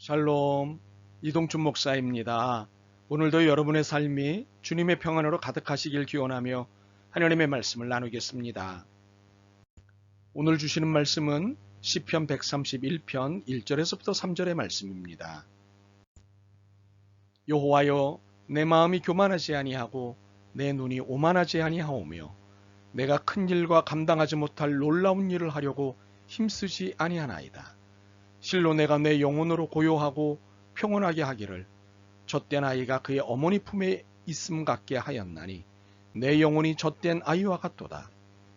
샬롬 이동춘 목사입니다. 오늘도 여러분의 삶이 주님의 평안으로 가득하시길 기원하며 하나님의 말씀을 나누겠습니다. 오늘 주시는 말씀은 시편 131편 1절에서부터 3절의 말씀입니다. 여호와여 내 마음이 교만하지 아니하고 내 눈이 오만하지 아니하오며 내가 큰 일과 감당하지 못할 놀라운 일을 하려고 힘쓰지 아니하나이다. 실로 내가 내 영혼으로 고요하고 평온하게 하기를 젖된 아이가 그의 어머니 품에 있음 같게 하였나니 내 영혼이 젖된 아이와 같도다.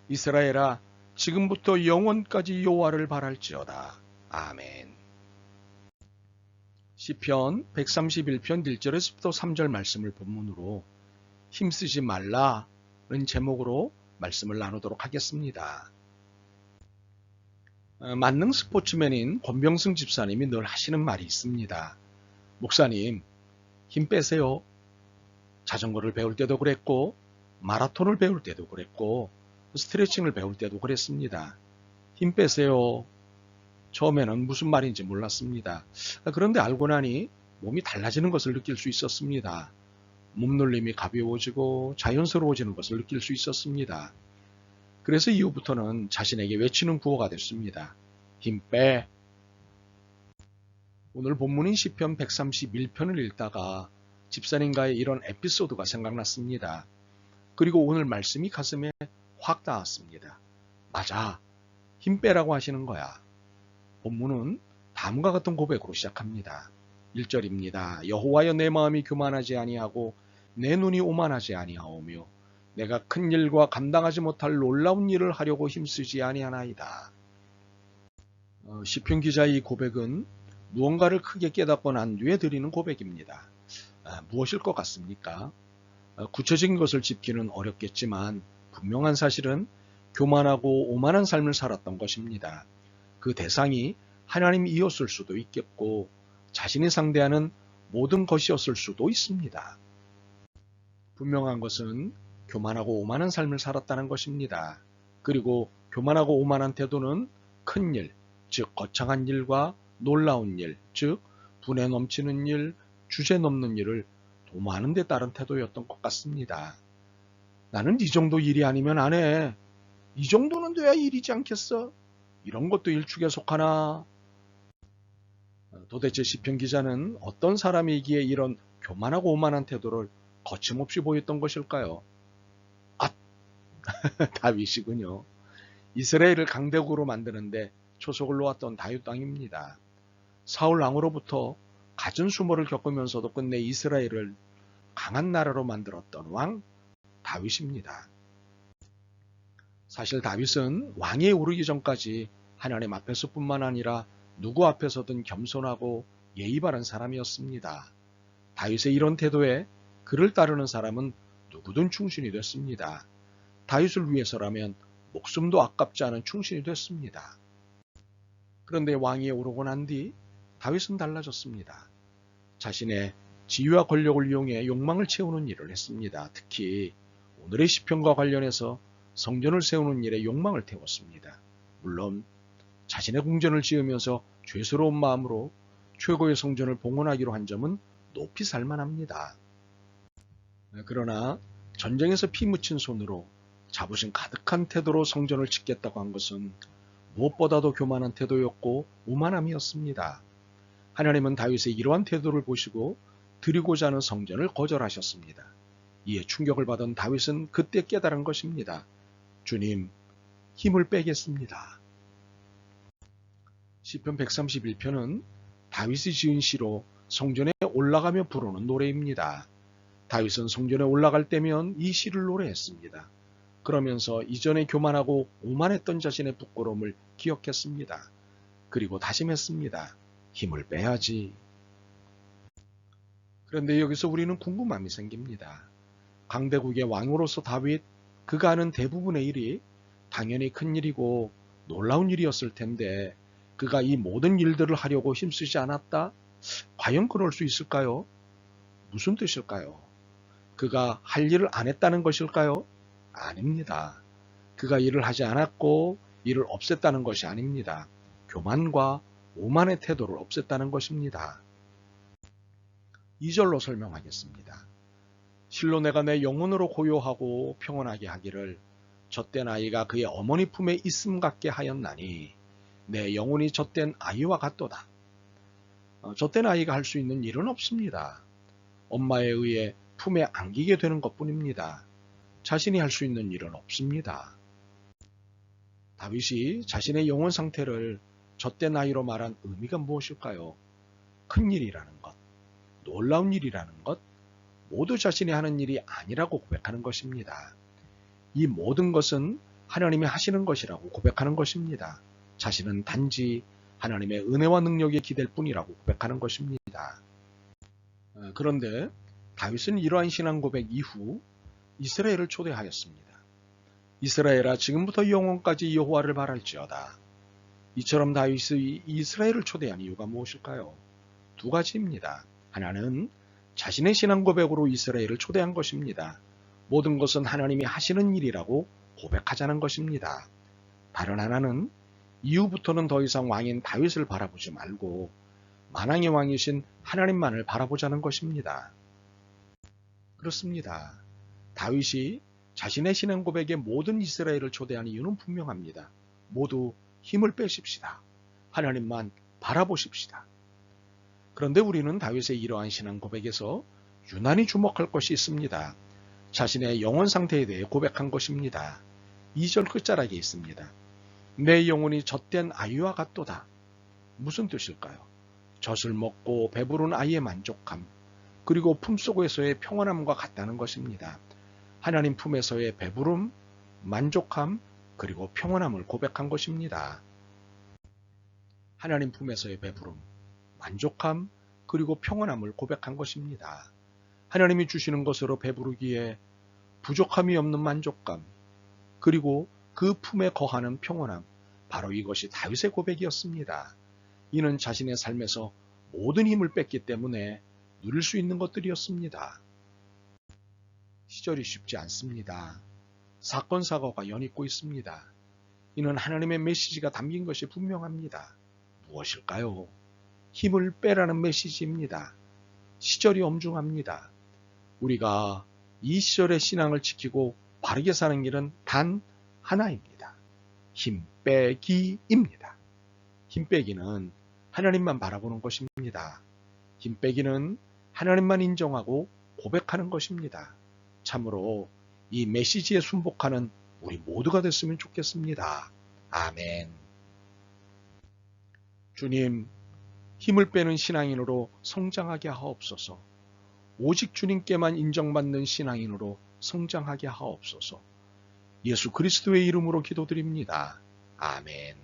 이스라엘아 지금부터 영원까지 여호와를 바랄지어다. 아멘. 시편 131편 1절에서부터 3절 말씀을 본문으로 힘쓰지 말라는 제목으로 말씀을 나누도록 하겠습니다. 어, 만능 스포츠맨인 권병승 집사님이 늘 하시는 말이 있습니다. 목사님, 힘 빼세요. 자전거를 배울 때도 그랬고, 마라톤을 배울 때도 그랬고, 스트레칭을 배울 때도 그랬습니다. 힘 빼세요. 처음에는 무슨 말인지 몰랐습니다. 그런데 알고 나니 몸이 달라지는 것을 느낄 수 있었습니다. 몸놀림이 가벼워지고 자연스러워지는 것을 느낄 수 있었습니다. 그래서 이후부터는 자신에게 외치는 구호가 됐습니다. 힘 빼. 오늘 본문인 시편 131편을 읽다가 집사님과의 이런 에피소드가 생각났습니다. 그리고 오늘 말씀이 가슴에 확 닿았습니다. 맞아. 힘 빼라고 하시는 거야. 본문은 다음과 같은 고백으로 시작합니다. 1절입니다. 여호와여 내 마음이 교만하지 아니하고 내 눈이 오만하지 아니하오며 내가 큰 일과 감당하지 못할 놀라운 일을 하려고 힘쓰지 아니하나이다. 어, 시편 기자의 이 고백은 무언가를 크게 깨닫고 난 뒤에 드리는 고백입니다. 아, 무엇일 것 같습니까? 어, 구체적인 것을 짚기는 어렵겠지만 분명한 사실은 교만하고 오만한 삶을 살았던 것입니다. 그 대상이 하나님이었을 수도 있겠고 자신이 상대하는 모든 것이었을 수도 있습니다. 분명한 것은 교만하고 오만한 삶을 살았다는 것입니다. 그리고 교만하고 오만한 태도는 큰 일, 즉 거창한 일과 놀라운 일, 즉 분에 넘치는 일, 주제 넘는 일을 도모하는 데 따른 태도였던 것 같습니다. 나는 이 정도 일이 아니면 안 해. 이 정도는 돼야 일이지 않겠어? 이런 것도 일축에 속하나? 도대체 시편 기자는 어떤 사람이기에 이런 교만하고 오만한 태도를 거침없이 보였던 것일까요? 아, 다윗이군요. 이스라엘을 강대국으로 만드는데 초석을 놓았던 다윗 왕입니다. 사울 왕으로부터 갖은 수모를 겪으면서도 끝내 이스라엘을 강한 나라로 만들었던 왕 다윗입니다. 사실 다윗은 왕에 오르기 전까지 하나님 앞에서뿐만 아니라 누구 앞에서든 겸손하고 예의 바른 사람이었습니다. 다윗의 이런 태도에 그를 따르는 사람은 누구든 충신이 됐습니다. 다윗을 위해서라면 목숨도 아깝지 않은 충신이 됐습니다. 그런데 왕위에 오르고 난 뒤 다윗은 달라졌습니다. 자신의 지위와 권력을 이용해 욕망을 채우는 일을 했습니다. 특히 오늘의 시편과 관련해서 성전을 세우는 일에 욕망을 태웠습니다. 물론 자신의 궁전을 지으면서 죄스러운 마음으로 최고의 성전을 봉헌하기로 한 점은 높이 살만합니다. 그러나 전쟁에서 피 묻힌 손으로 자부심 가득한 태도로 성전을 짓겠다고 한 것은 무엇보다도 교만한 태도였고 오만함이었습니다. 하나님은 다윗의 이러한 태도를 보시고 드리고자 하는 성전을 거절하셨습니다. 이에 충격을 받은 다윗은 그때 깨달은 것입니다. 주님, 힘을 빼겠습니다. 시편 131편은 다윗이 지은 시로 성전에 올라가며 부르는 노래입니다. 다윗은 성전에 올라갈 때면 이 시를 노래했습니다. 그러면서 이전에 교만하고 오만했던 자신의 부끄러움을 기억했습니다. 그리고 다짐했습니다. 힘을 빼야지. 그런데 여기서 우리는 궁금함이 생깁니다. 강대국의 왕으로서 다윗, 그가 하는 대부분의 일이 당연히 큰 일이고 놀라운 일이었을 텐데 그가 이 모든 일들을 하려고 힘쓰지 않았다? 과연 그럴 수 있을까요? 무슨 뜻일까요? 그가 할 일을 안 했다는 것일까요? 아닙니다. 그가 일을 하지 않았고 일을 없앴다는 것이 아닙니다. 교만과 오만의 태도를 없앴다는 것입니다. 2절로 설명하겠습니다. 실로 내가 내 영혼으로 고요하고 평온하게 하기를 젖된 아이가 그의 어머니 품에 있음 같게 하였나니 내 영혼이 젖된 아이와 같도다. 어, 젖된 아이가 할 수 있는 일은 없습니다. 엄마에 의해 품에 안기게 되는 것뿐입니다. 자신이 할 수 있는 일은 없습니다. 다윗이 자신의 영혼 상태를 젖된 아이로 말한 의미가 무엇일까요? 큰 일이라는 것, 놀라운 일이라는 것, 모두 자신이 하는 일이 아니라고 고백하는 것입니다. 이 모든 것은 하나님이 하시는 것이라고 고백하는 것입니다. 자신은 단지 하나님의 은혜와 능력에 기댈 뿐이라고 고백하는 것입니다. 어, 그런데 다윗은 이러한 신앙 고백 이후 이스라엘을 초대하였습니다. 이스라엘아 지금부터 영원까지 여호와를 바랄지어다. 이처럼 다윗이 이스라엘을 초대한 이유가 무엇일까요? 두 가지입니다. 하나는 자신의 신앙 고백으로 이스라엘을 초대한 것입니다. 모든 것은 하나님이 하시는 일이라고 고백하자는 것입니다. 다른 하나는 이후부터는 더 이상 왕인 다윗을 바라보지 말고 만왕의 왕이신 하나님만을 바라보자는 것입니다. 그렇습니다. 다윗이 자신의 신앙 고백에 모든 이스라엘을 초대한 이유는 분명합니다. 모두 힘을 빼십시다. 하나님만 바라보십시다. 그런데 우리는 다윗의 이러한 신앙 고백에서 유난히 주목할 것이 있습니다. 자신의 영혼 상태에 대해 고백한 것입니다. 2절 끝자락에 있습니다. 내 영혼이 젖된 아이와 같도다. 무슨 뜻일까요? 젖을 먹고 배부른 아이의 만족함, 그리고 품속에서의 평안함과 같다는 것입니다. 하나님 품에서의 배부름, 만족함, 그리고 평안함을 고백한 것입니다. 하나님 품에서의 배부름, 만족함, 그리고 평안함을 고백한 것입니다. 하나님이 주시는 것으로 배부르기에 부족함이 없는 만족감, 그리고 그 품에 거하는 평온함, 바로 이것이 다윗의 고백이었습니다. 이는 자신의 삶에서 모든 힘을 뺐기 때문에 누릴 수 있는 것들이었습니다. 시절이 쉽지 않습니다. 사건 사고가 연이고 있습니다. 이는 하나님의 메시지가 담긴 것이 분명합니다. 무엇일까요? 힘을 빼라는 메시지입니다. 시절이 엄중합니다. 우리가 이 시절의 신앙을 지키고 바르게 사는 길은 단 하나입니다. 힘 빼기입니다. 힘 빼기는 하나님만 바라보는 것입니다. 힘 빼기는 하나님만 인정하고 고백하는 것입니다. 참으로 이 메시지에 순복하는 우리 모두가 됐으면 좋겠습니다. 아멘. 주님, 힘을 빼는 신앙인으로 성장하게 하옵소서. 오직 주님께만 인정받는 신앙인으로 성장하게 하옵소서. 예수 그리스도의 이름으로 기도드립니다. 아멘.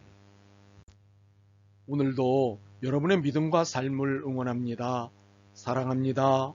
오늘도 여러분의 믿음과 삶을 응원합니다. 사랑합니다.